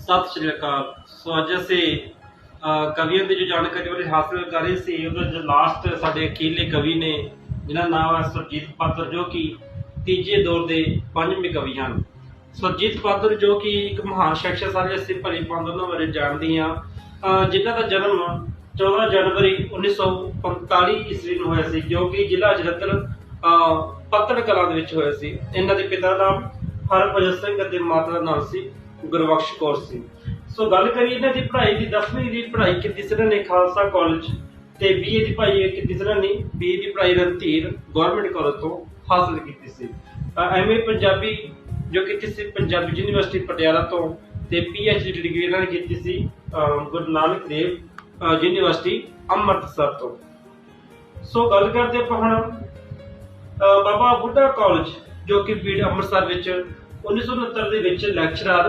ਸਤਿ ਸ਼੍ਰੀ ਅਕਾਲ। ਸੋ ਅੱਜ ਅਸੀਂ ਕਵੀਆਂ ਦੀ ਜੋ ਜਾਣਕਾਰੀ ਬਾਰੇ ਹਾਸਲ ਕਰ ਰਹੇ ਸੀ, ਉਹਦਾ ਜੋ ਲਾਸਟ ਸਾਡੇ ਅਖੀਰਲੇ ਕਵੀ ਨੇ ਜਿਨ੍ਹਾਂ ਨਾਮ ਹੈ ਸੁਰਜੀਤ ਪਾਤਰ, ਜੋ ਕਿ ਤੀਜੇ ਦੌਰ ਦੇ ਪੰਜਵੇਂ ਕਵੀ ਹਨ। ਸੁਰਜੀਤ ਪਾਤਰ, ਜੋ ਕਿ ਇੱਕ ਮਹਾਨ ਸ਼ਖਸੀਅਤ ਸਾਰੇ ਅਸੀਂ ਭਰੀ ਪੰਦ ਉਹਨਾਂ ਬਾਰੇ ਜਾਣਦੇ ਹਾਂ। ਜਿਨ੍ਹਾਂ ਦਾ ਜਨਮ 14 ਜਨਵਰੀ 1945 ਈਸਵੀ ਨੂੰ ਹੋਇਆ ਸੀ, ਜੋ ਕਿ ਜ਼ਿਲ੍ਹਾ ਜਲੰਧਰ ਪੱਤਣ ਕਲਾਂ ਦੇ ਵਿੱਚ ਹੋਇਆ ਸੀ। ਇਹਨਾਂ ਦੇ ਪਿਤਾ ਦਾ ਨਾਮ ਹਰਭਜਨ ਸਿੰਘ ਅਤੇ ਮਾਤਾ ਦਾ ਨਾਮ ਸੀ ਗੁਰਬਖਸ਼ ਕੌਰ ਸੀ। ਸੋ ਗੱਲ ਕਰੀਏ ਇਹਨਾਂ ਦੀ ਪੜ੍ਹਾਈ ਦੀ 10ਵੀਂ ਦੀ ਪੜ੍ਹਾਈ ਕੀਤੀ ਸੀ ਨੇ, ਖਾਲਸਾ ਕਾਲਜ ਤੇ ਬੀਏ ਦੀ ਪੜ੍ਹਾਈ ਕੀਤੀ ਸੀ ਨੇ ਬੀਏ ਦੀ ਪੜ੍ਹਾਈ ਰਣਧੀਰ ਗਵਰਨਮੈਂਟ ਕਾਲਜ ਤੋਂ ਹਾਸਲ ਕੀਤੀ ਸੀ। ਐਮਏ ਪੰਜਾਬੀ ਜੋ ਕੀਤੀ ਸੀ, ਪੰਜਾਬੀ ਯੂਨੀਵਰਸਿਟੀ ਪਟਿਆਲਾ ਤੋਂ ਤੇ ਪੀਐਚਡੀ ਡਿਗਰੀ ਇਹਨਾਂ ਨੇ ਕੀਤੀ ਸੀ ਗੁਰੂ ਨਾਨਕ ਦੇਵ ਯੂਨੀਵਰਸਿਟੀ ਅੰਮ੍ਰਿਤਸਰ ਤੋਂ। ਸੋ ਗੱਲ ਕਰਦੇ ਆਪਾਂ ਹੁਣ ਬਾਬਾ ਬੁੱਢਾ ਕਾਲਜ ਜੋ ਕਿ ਬੀੜ ਅੰਮ੍ਰਿਤਸਰ ਵਿੱਚ 1969 ਦੇ ਵਿੱਚ ਲੈਕਚਰਰ